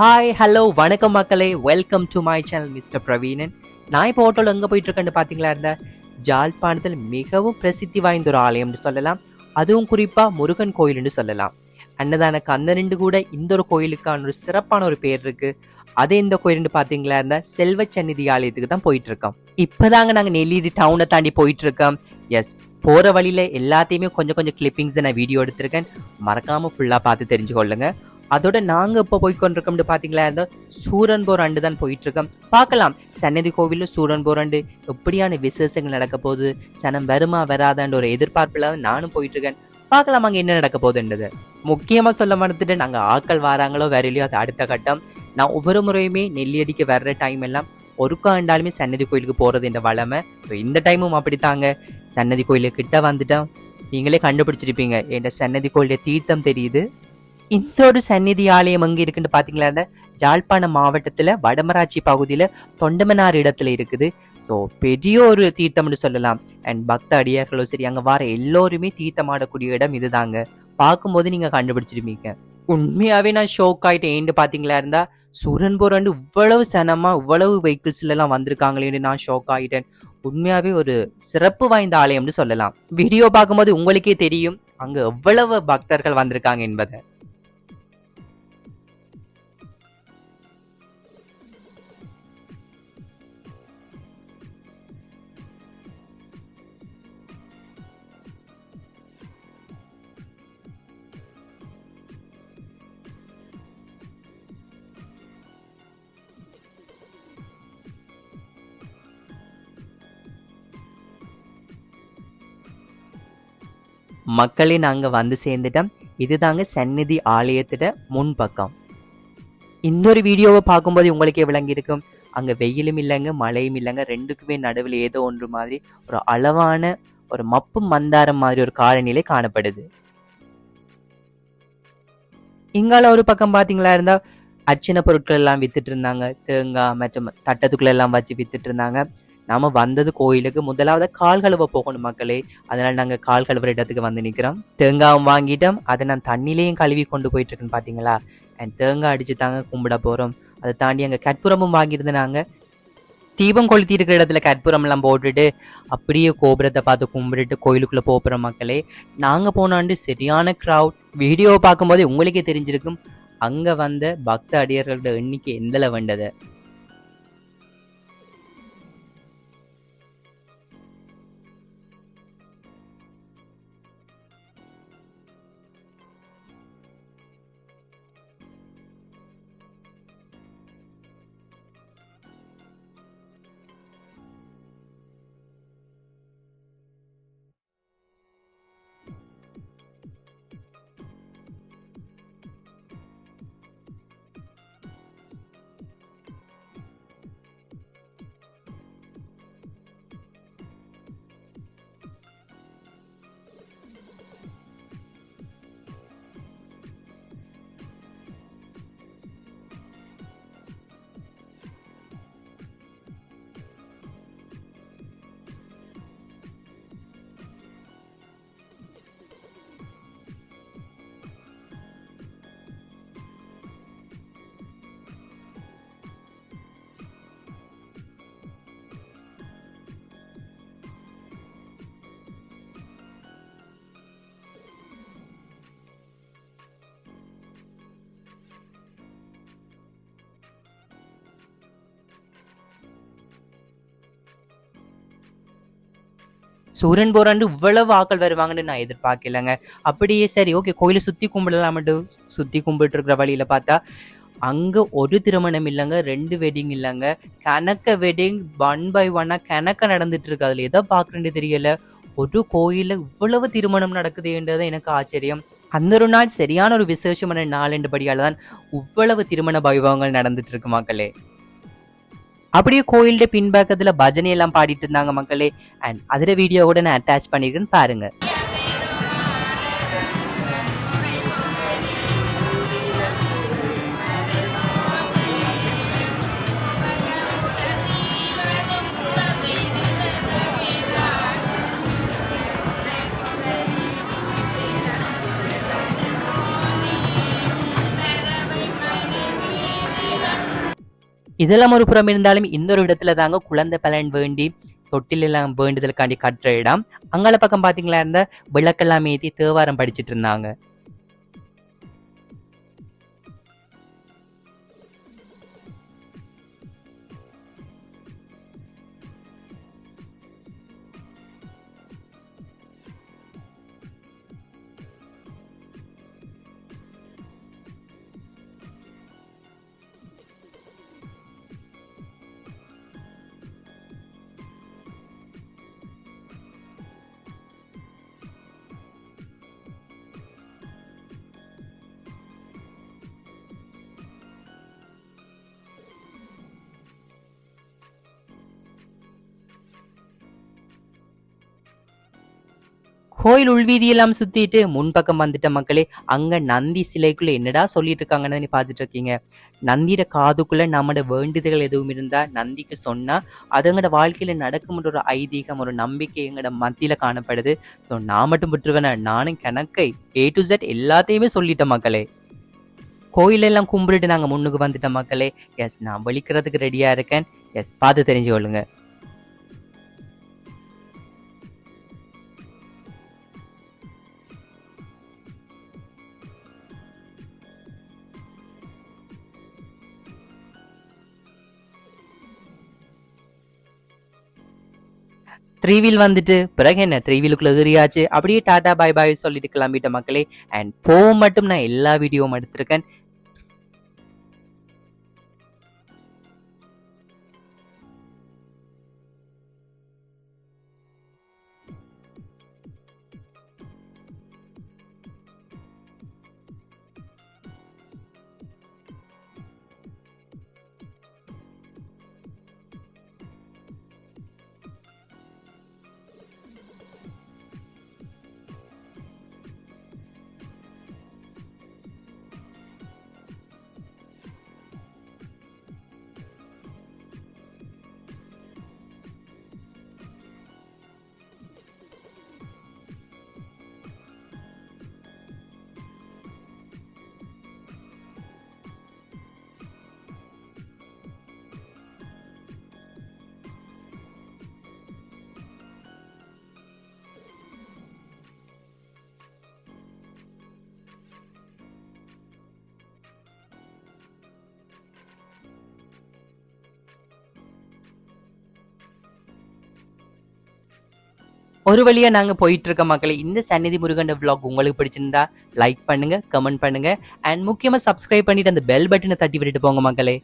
Hi hello வணக்கம் மக்களே. Welcome to my channel mister Praveenan நான் இப்போ ஹோட்டல் எங்கே போயிட்டுருக்கேன்னு பார்த்தீங்களா இருந்தா ஜாழ்ப்பாணத்தில் மிகவும் பிரசித்தி வாய்ந்த ஒரு ஆலயம்னு சொல்லலாம். அதுவும் குறிப்பாக முருகன் கோயில்னு சொல்லலாம். அன்னதான கந்தனிண்டு கூட இந்த ஒரு கோயிலுக்கான ஒரு சிறப்பான ஒரு பேர் இருக்குது அதே இந்த கோயில்னு பார்த்தீங்களா இருந்தால் செல்வ சந்நிதி ஆலயத்துக்கு தான் போயிட்டுருக்கோம். இப்போ இப்போதாங்க நாங்கள் நெல்லிடி டவுனை தாண்டி போயிட்டுருக்கோம். எஸ் போகிற வழியில் எல்லாத்தையுமே கொஞ்சம் கொஞ்சம் கிளிப்பிங்ஸ் நான் வீடியோ எடுத்திருக்கேன். மறக்காமல் ஃபுல்லாக பார்த்து தெரிஞ்சுக்கொள்ளுங்க. அதோட நாங்க இப்போ போய் கொண்டிருக்கோம்னு பாத்தீங்களா? இந்த சூரன் போராண்டு தான் போயிட்டு இருக்கோம் பார்க்கலாம். சன்னதி கோவிலில் சூரன் போராண்டு எப்படியான விசேஷங்கள் நடக்க போகுது? சனம் வருமா வராதான்ற ஒரு எதிர்பார்ப்புல நானும் போயிட்டு இருக்கேன் பார்க்கலாம் அங்க என்ன நடக்க போகுதுன்றது முக்கியமா சொல்ல மறந்துட்டு நாங்க ஆட்கள் வராங்களோ வரலையோ அது அடுத்த கட்டம். நான் ஒவ்வொரு முறையுமே நெல்லியடிக்கு வர்ற டைம் எல்லாம் ஒருக்கா இருந்தாலுமே சன்னதி கோயிலுக்கு போறது என்ற வளமை. ஸோ இந்த டைமும் அப்படித்தாங்க. சன்னதி கோயிலுக்கிட்ட வந்துட்டோம். நீங்களே கண்டுபிடிச்சிருப்பீங்க. என் சன்னதி கோயிலுடைய தீர்த்தம் தெரியுது. இந்த ஒரு சந்நிதி ஆலயம் அங்கே இருக்குன்னு பார்த்தீங்களா இந்த ஜாழ்ப்பாணம் வடமராட்சி பகுதியில் தொண்டமனார் இடத்துல இருக்குது. ஸோ பெரிய ஒரு தீர்த்தம்னு சொல்லலாம். அண்ட் பக்த அடியார்களும் சரி அங்கே வர எல்லோருமே தீர்த்தமாடக்கூடிய இடம் இதுதாங்க. பார்க்கும்போது நீங்கள் கண்டுபிடிச்சிருப்பீங்க. உண்மையாகவே நான் ஷோக் ஆகிட்டேன் ஏன்னு பாத்தீங்களா இருந்தால் சுரன் வந்து இவ்வளவு சனமாக இவ்வளவு வெஹிக்கிள்ஸ்லாம் வந்திருக்காங்களேன்னு நான் ஷோக் ஆகிட்டேன் உண்மையாகவே ஒரு சிறப்பு வாய்ந்த ஆலயம்னு சொல்லலாம். வீடியோ பார்க்கும்போது உங்களுக்கே தெரியும். அங்கே எவ்வளவு பக்தர்கள் வந்திருக்காங்க என்பதை. மக்களே நாங்கள் வந்து சேர்ந்துட்டோம். இதுதாங்க சந்நிதி ஆலயத்தோட முன்பக்கம். இந்த ஒரு வீடியோவை பார்க்கும்போது உங்களுக்கே விளங்கி இருக்கும் வெயிலும் இல்லைங்க மழையும் இல்லைங்க. ரெண்டுக்குமே நடுவில் ஏதோ ஒன்று மாதிரி ஒரு அளவான ஒரு மப்பு மந்தாரம் மாதிரி ஒரு காலநிலை காணப்படுது. இங்கால ஒரு பக்கம் பார்த்தீங்களா இருந்தா அர்ச்சனை பொருட்கள் எல்லாம் வித்துட்டு இருந்தாங்க. தேங்காய் மற்றும் தட்டத்துக்குள்ள எல்லாம் வச்சு வித்துட்டு இருந்தாங்க. நாம வந்தது கோயிலுக்கு முதலாவது கால் கழுவ போகணும் மக்களே. அதனால நாங்க கால் கழுவுற இடத்துக்கு வந்து நிக்கிறோம். தேங்காவும் வாங்கிட்டோம். அதை நான் தண்ணிலையும் கழுவி கொண்டு போயிட்டு இருக்கேன்னு பாத்தீங்களா? அண்ட் தேங்காய் அடிச்சு தாங்க கும்பிட போறோம். அதை தாண்டி அங்க கற்பூரமும் வாங்கியிருந்தாங்க. தீபம் கொளுத்தி இருக்கிற இடத்துல கற்புரம் எல்லாம் போட்டுட்டு அப்படியே கோபுரத்தை பார்த்து கும்பிட்டுட்டு கோயிலுக்குள்ள போகிற மக்களே. நாங்க போனாண்டு சரியான க்ரௌட் வீடியோ பார்க்கும்போதே உங்களுக்கே தெரிஞ்சிருக்கும். அங்க வந்த பக்த அடியர்களோட எண்ணிக்கை எந்தளவு வந்தது? சூரியன் போராண்டு இவ்வளவு ஆக்கள் வருவாங்கன்னு நான் எதிர்பார்க்கலங்க. அப்படியே சரி ஓகே கோயிலை சுத்தி கும்பிடலாம் மட்டும் சுத்தி கும்பிட்டு இருக்கிற வழியில பார்த்தா அங்க ஒரு திருமணம் இல்லைங்க ரெண்டு வெட்டிங் இல்லைங்க. கணக்க வெட்டிங் ஒன் பை ஒன்னா கணக்க நடந்துட்டு இருக்கு அதுல எதை பார்க்குறேன்னு தெரியல. ஒரு கோயிலில் இவ்வளவு திருமணம் நடக்குதுன்றது எனக்கு ஆச்சரியம். அந்த ஒரு நாள் சரியான ஒரு விசேஷமான நாள் என்றபடியால் தான் இவ்வளவு திருமண வைபவங்கள் நடந்துட்டு இருக்கு மக்களே. அப்படியே கோயில்ட பின்பக்கத்துல பஜனை எல்லாம் பாடிட்டு இருந்தாங்க மக்களே. அண்ட் அதுல வீடியோ கூட நான் அட்டாச் பண்ணிருக்கேன்னு பாருங்க. இதெல்லாம் ஒரு புறம் இருந்தாலும் இந்த ஒரு இடத்துல தாங்க குழந்தை பலன் வேண்டி தொட்டில் எல்லாம் வேண்டுதலுக்காண்டி கட்டுற இடம். அங்கால பக்கம் பாத்தீங்களா இருந்தால் விளக்கெல்லாம் ஏற்றி தேவாரம் படிச்சுட்டு இருந்தாங்க. கோயில் உள்வீதியெல்லாம் சுத்திட்டு முன்பக்கம் வந்துட்ட மக்களே அங்க நந்தி சிலைக்குள்ள என்னடா சொல்லிட்டு இருக்காங்கன்னு நீ பார்த்துட்டு இருக்கீங்க நந்தியோட காதுக்குள்ள நம்மட வேண்டுதல்கள் எதுவும் இருந்தா நந்திக்கு சொன்னா அதுங்கட வாழ்க்கையில நடக்கும்ன்ற ஒரு ஐதீகம் ஒரு நம்பிக்கை எங்கட மத்தியில காணப்படுது. ஸோ நான் மட்டும் விட்டுருக்கேன் நானும் கணக்கை ஏ டு ஜெட் எல்லாத்தையுமே சொல்லிட்டேன் மக்களே. கோயிலெல்லாம் கும்பிட்டுட்டு நாங்க முன்னுக்கு வந்துட்டோம் மக்களே எஸ் நான் வலிக்கிறதுக்கு ரெடியா இருக்கேன். எஸ் பார்த்து தெரிஞ்சு கொள்ளுங்க த்ரீ வீல் வந்துட்டு பிறகு என்ன? த்ரீ வீலுக்குள்ள ஏறியாச்சு. அப்படியே டாடா பாய் பாய் சொல்லிட்டு கிளம்பிட்ட மக்களே. அண்ட் போ மட்டும் நான் எல்லா வீடியோவும் எடுத்திருக்கேன். ஒரு வழியா நாங்க போயிட்டு இருக்க மக்களே இந்த சந்நிதி முருகன் விளாக் உங்களுக்கு பிடிச்சிருந்தா லைக் பண்ணுங்க கமெண்ட் பண்ணுங்க அண்ட் முக்கியமா சப்ஸ்கிரைப் பண்ணிட்டு அந்த பெல் பட்டனை தட்டி விட்டுட்டு போங்க மக்களே.